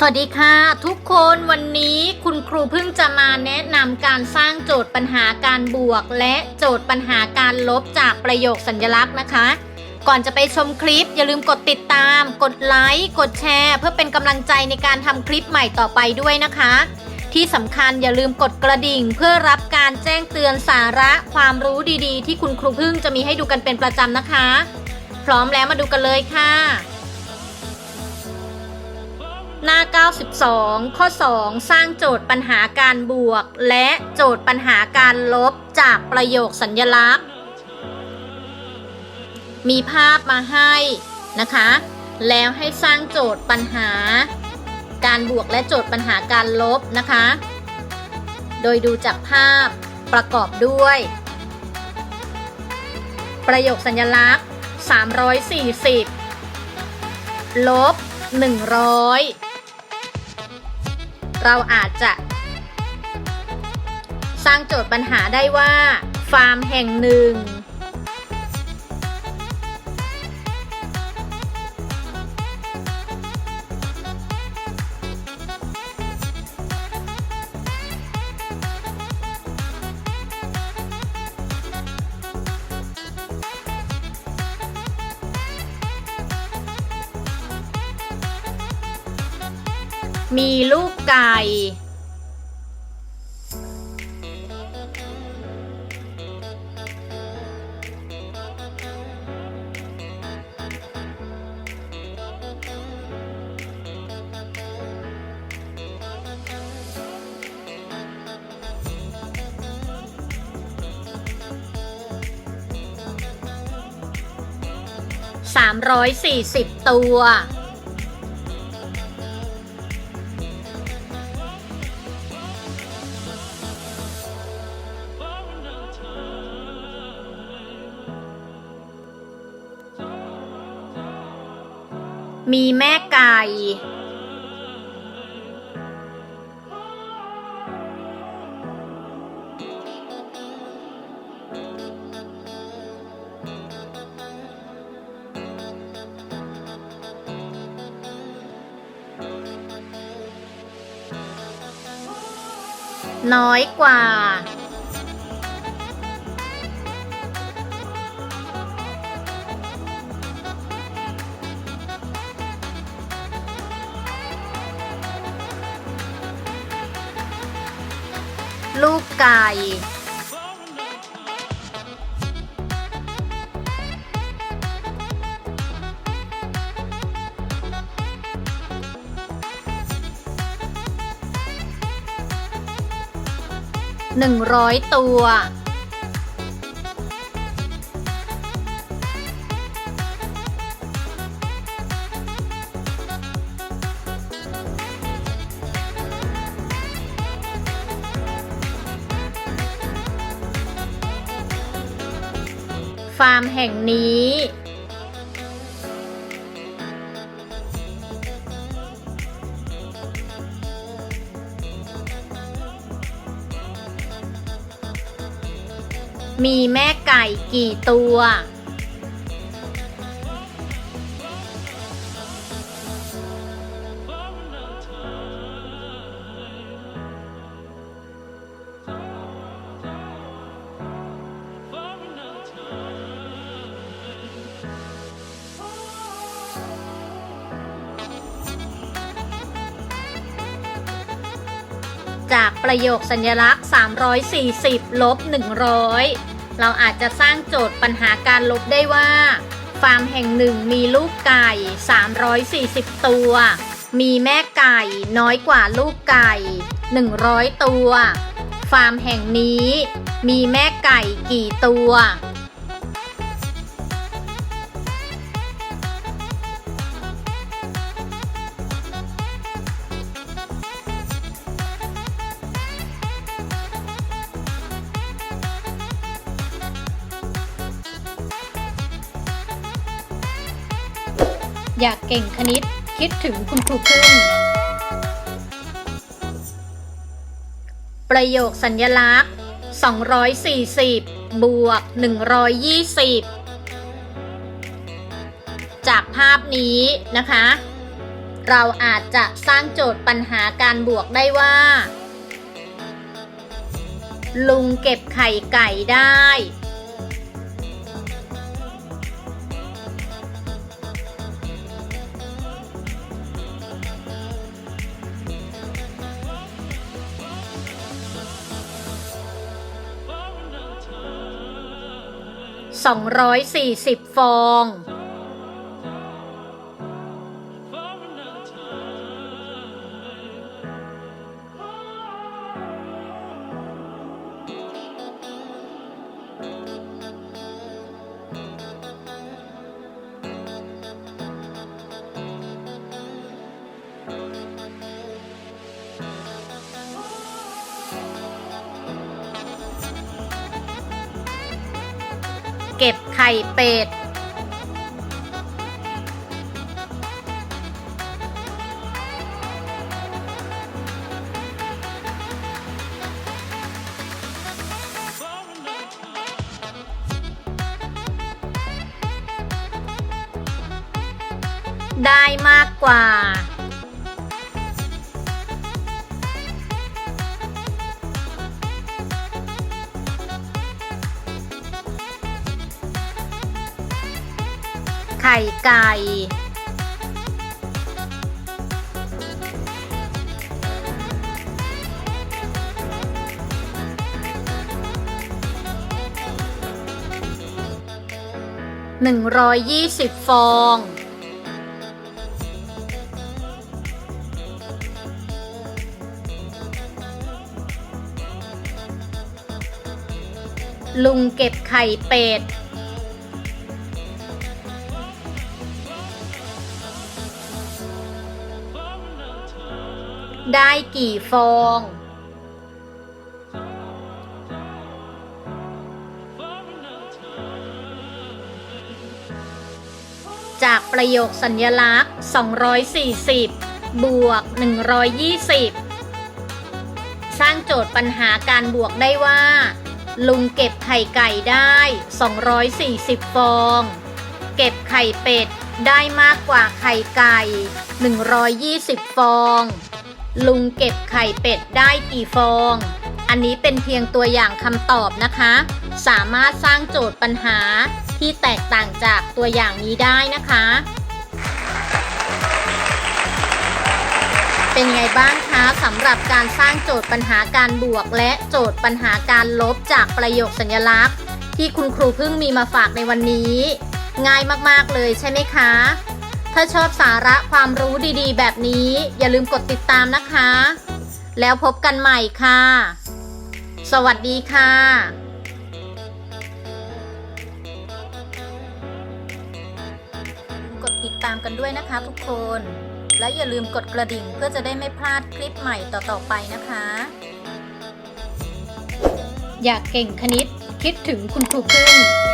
สวัสดีค่ะ ทุกคนวันนี้คุณครูเพิ่งจะมาแนะนำการสร้างโจทย์ปัญหาการบวก และโจทย์ปัญหาการลบจากประโยคสัญลักษณ์นะคะ ก่อนจะไปชมคลิป อย่าลืมกดติดตาม กดไลค์กดแชร์ เพื่อเป็นกำลังใจในการทำคลิปใหม่ต่อไปด้วยนะคะ ที่สำคัญอย่าลืมกดกระดิ่ง เพื่อรับการแจ้งเตือนสาระความรู้ดีๆ ที่คุณครูพึ่งจะมีให้ดูกันเป็นประจำนะคะ พร้อมแล้วมาดูกันเลยค่ะ หน้า 92 ข้อ 2 สร้างโจทย์ปัญหาการบวก และโจทย์ปัญหาการลบจากประโยคสัญลักษณ์ มีภาพมาให้นะคะ แล้วให้สร้างโจทย์ปัญหา การบวกและโจทย์ปัญหาการลบนะคะ โดยดูจากภาพประกอบด้วย ประโยคสัญลักษณ์ 340 ลบ 100 เราอาจจะสร้างโจทย์ปัญหาได้ว่า ฟาร์มแห่งหนึ่ง มีลูกไก่ 340 ตัว มีแม่ไก่ น้อยกว่า ลูกไก่ หนึ่งร้อยตัว ฟาร์มแห่งนี้ มีแม่ไก่กี่ตัว ประโยคสัญลักษณ์ 340 ลบ 100 เราอาจจะสร้างโจทย์ปัญหาการลบได้ว่า ฟาร์มแห่งหนึ่งมีลูกไก่ 340 ตัว มีแม่ไก่น้อยกว่าลูกไก่ 100 ตัว ฟาร์มแห่งนี้มีแม่ไก่กี่ตัว อยากเก่งคณิต คิดถึงคุณครูพึ่ง ประโยคสัญลักษณ์ 240 บวก 120 จากภาพนี้นะคะ เราอาจจะสร้างโจทย์ปัญหาการบวกได้ว่า ลุงเก็บไข่ไก่ได้ 240 ฟอง เก็บไข่เป็ด ได้มากกว่า ข่ไก่ หนึ่งร้อยยี่สิบฟองลุงเก็บไข่เป็ด ได้กี่ฟอง จากประโยคสัญญลักษณ์ 240 บวก 120 สร้างโจทย์ปัญหาการบวกได้ว่า ลุงเก็บไข่ไก่ได้ 240 ฟอง เก็บไข่เป็ดได้มากกว่าไข่ไก่ 120 ฟอง ลุงเก็บไข่เป็ดได้กี่ฟอง อันนี้เป็นเพียงตัวอย่างคำตอบนะคะ สามารถสร้างโจทย์ปัญหาที่แตกต่างจากตัวอย่างนี้ได้นะคะ เป็นไงบ้างคะสำหรับการสร้างโจทย์ปัญหาการบวก และโจทย์ปัญหาการลบจากประโยคสัญลักษณ์ ที่คุณครูเพิ่งมีมาฝากในวันนี้ ง่ายมากๆเลยใช่ไหมคะ ถ้าชอบสาระความรู้ดีๆ แบบนี้ อย่าลืมกดติดตามนะคะ แล้วพบกันใหม่ค่ะ สวัสดีค่ะกดติดตามกันด้วยนะคะทุกคน และอย่าลืมกดกระดิ่งเพื่อจะได้ไม่พลาดคลิปใหม่ต่อ ๆ ไปนะคะ อยากเก่งคณิตคิดถึงคุณครูพึ่ง